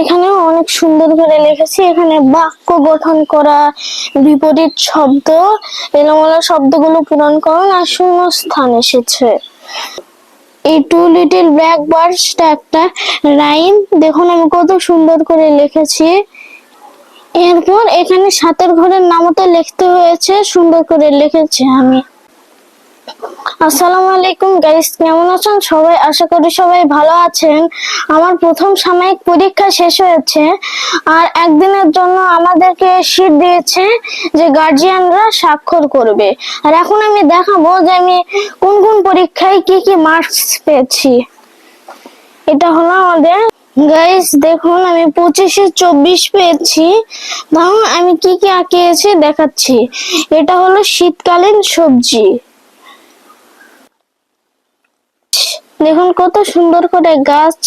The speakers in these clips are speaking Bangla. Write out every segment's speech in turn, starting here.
এখানেও অনেক সুন্দর করে লিখেছি। এখানে বাক্য গঠন করা, বিপরীত শব্দ, এলোমেলো শব্দগুলো পূরণ করুন আর শূন্য স্থান এসেছে। এই টু লিটল ব্ল্যাক বার্ডসটা একটা রাইম। দেখুন, আমি কত সুন্দর করে লিখেছি। এরপর এখানে সাতের ঘরের নামও তো লিখতে হয়েছে, সুন্দর করে লিখেছি আমি। আসসালামু আলাইকুম গাইস কেমন আছেন সবাই? আশা করি সবাই ভালো আছেন। আমার প্রথম সাময়িক পরীক্ষা শেষ হয়েছে, আর একদিনের জন্য আমাদেরকে শীট দিয়েছে যে গার্জিয়ানরা স্বাক্ষর করবে। আর এখন আমি দেখাবো যে আমি কোন কোন পরীক্ষায় কি কি মার্কস পেয়েছি। এটা হলো আমাদের গাইস দেখুন, আমি পঁচিশে চব্বিশ পেয়েছি। দেখুন আমি কি কি আঁকিয়েছি, দেখাচ্ছি। এটা হলো শীতকালীন সবজি। দেখুন কত সুন্দর করে গাছ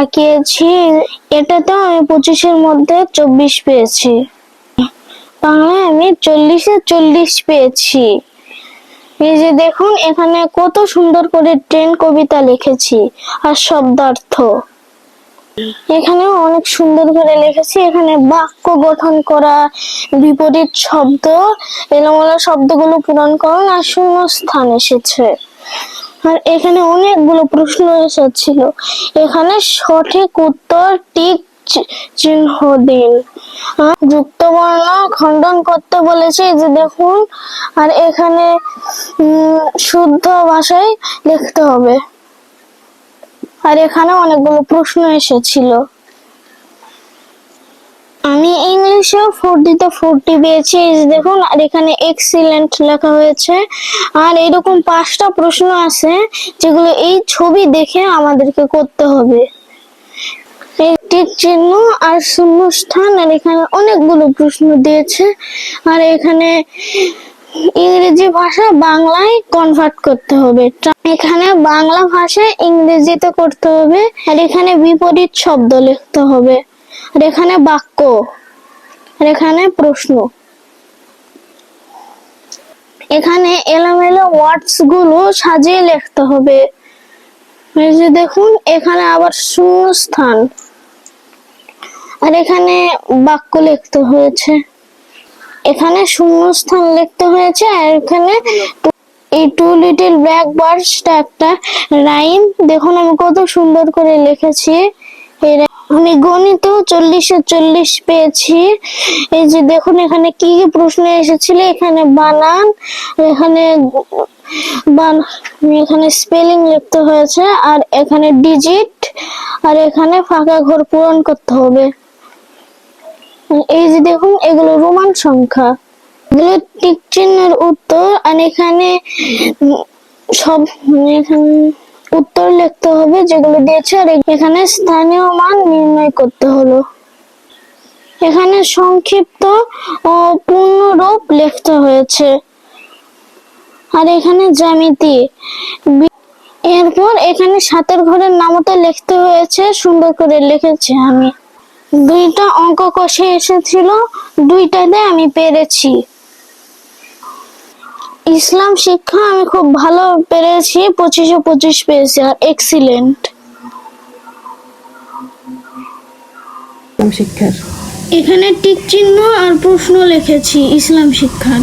আঁকিয়েছি। এটাতেও আমি পঁচিশের মধ্যে চব্বিশ পেয়েছি। বাংলায় আমি চল্লিশে চল্লিশ পেয়েছি। এই যে দেখুন, এখানে কত সুন্দর করে ট্রেন কবিতা লিখেছি আর শব্দার্থ। এখানে অনেক সুন্দর করে লিখেছি। এখানে বাক্য গঠন করা বিপরীত শব্দ, এলোমেলো শব্দগুলো পূরণ করুন আর শূন্য স্থান এসেছে। আর এখানে অনেকগুলো প্রশ্ন এসেছিল। এখানে সঠিক উত্তর টিক চিহ্ন দিন। যুক্ত বর্ণ খণ্ডন করতে বলেছে যে দেখুন। আর এখানে শুদ্ধ ভাষায় লিখতে হবে। আর এখানে অনেকগুলো প্রশ্ন এসেছিল। আমি ইংলিশে ফোরটিতে ফোরটি পেয়েছি। দেখুন, আর এখানে এক্সিলেন্ট লেখা হয়েছে। আর এরকম পাঁচটা প্রশ্ন আছে, যেগুলো এই ছবি দেখে আমাদেরকে করতে হবে। টিক চিহ্ন আর শূন্যস্থান, আর এখানে অনেকগুলো প্রশ্ন দিয়েছে। আর এখানে ইংরেজি ভাষা বাংলায় কনভার্ট করতে হবে। এখানে বাংলা ভাষায় ইংরেজিতে করতে হবে, আর এখানে বিপরীত শব্দ লিখতে হবে। আর এখানে বাক্য, আর এখানে প্রশ্ন। এখানে এলোমেলো ওয়ার্ডসগুলো সাজিয়ে লিখতে হবে। দেখুন, এখানে আবার শূন্য স্থান আর এখানে বাক্য লিখতে হয়েছে। এখানে শূন্য স্থান লিখতে হয়েছে, আর এখানে এই টু লিটল ব্ল্যাক বার্ডসটা একটা রাইম। দেখুন, আমি কত সুন্দর করে লিখেছি। এই রা- আমি গণিতেও চল্লিশে চল্লিশ পেয়েছি। এই যে দেখুন এখানে কি কি প্রশ্ন এসেছিল, এখানে বানান, এখানে এখানে স্পেলিং লিখতে হয়েছে, আর এখানে ডিজিট আর এখানে ফাঁকা ঘর পূরণ করতে হবে। এই যে দেখুন, এগুলো রোমান সংখ্যা। এগুলো টিক চিহ্নের উত্তর, আর এখানে সব, এখানে উত্তর লিখতে হবে যেগুলো দিয়েছে আর এখানে স্থানীয় মান নির্ণয় করতে হলো। এখানে সংক্ষিপ্ত ও পূর্ণরূপ লিখতে হয়েছে। আর এখানে জ্যামিতি। এরপর এখানে সাতের ঘরের নামতে লিখতে হয়েছে, সুন্দর করে লিখেছি আমি। দুইটা অঙ্ক কষে এসেছিল, দুইটাতে আমি পেরেছি। ইসলাম শিক্ষা আমি খুব ভালো পেরেছি পঁচিশে পঁচিশ পেয়েছি আর এক্সিলেন্ট ইসলাম শিক্ষার। এখানে টিক চিহ্ন আর প্রশ্ন লিখেছি ইসলাম শিক্ষার।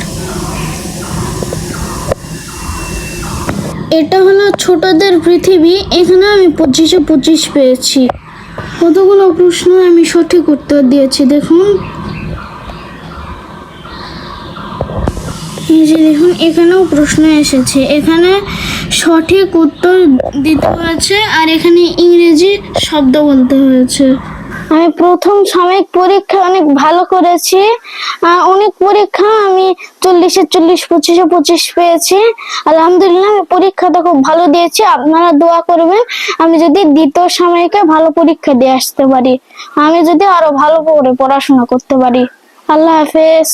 এটা হলো ছোটদের পৃথিবী এখানে আমি পঁচিশে পঁচিশ পেয়েছি। কতগুলো প্রশ্ন আমি সঠিক উত্তর দিয়েছি দেখুন। যে দেখুন, এখানেও প্রশ্ন এসেছে। এখানে সঠিক উত্তর দিতে হয়েছে আর এখানে ইংরেজি শব্দ বলতে হয়েছে। আমি প্রথম সাময়িক পরীক্ষা অনেক ভালো করেছি। অনেক পরীক্ষা আমি চল্লিশে চল্লিশ, পঁচিশে পঁচিশ পেয়েছি। আলহামদুলিল্লাহ, আমি পরীক্ষাটা খুব ভালো দিয়েছি। আপনারা দোয়া করবেন, আমি যদি দ্বিতীয় সাময়িকে ভালো পরীক্ষা দিয়ে আসতে পারি। আমি যদি আরও ভালো করে পড়াশোনা করতে পারি। আল্লাহ হাফেজ।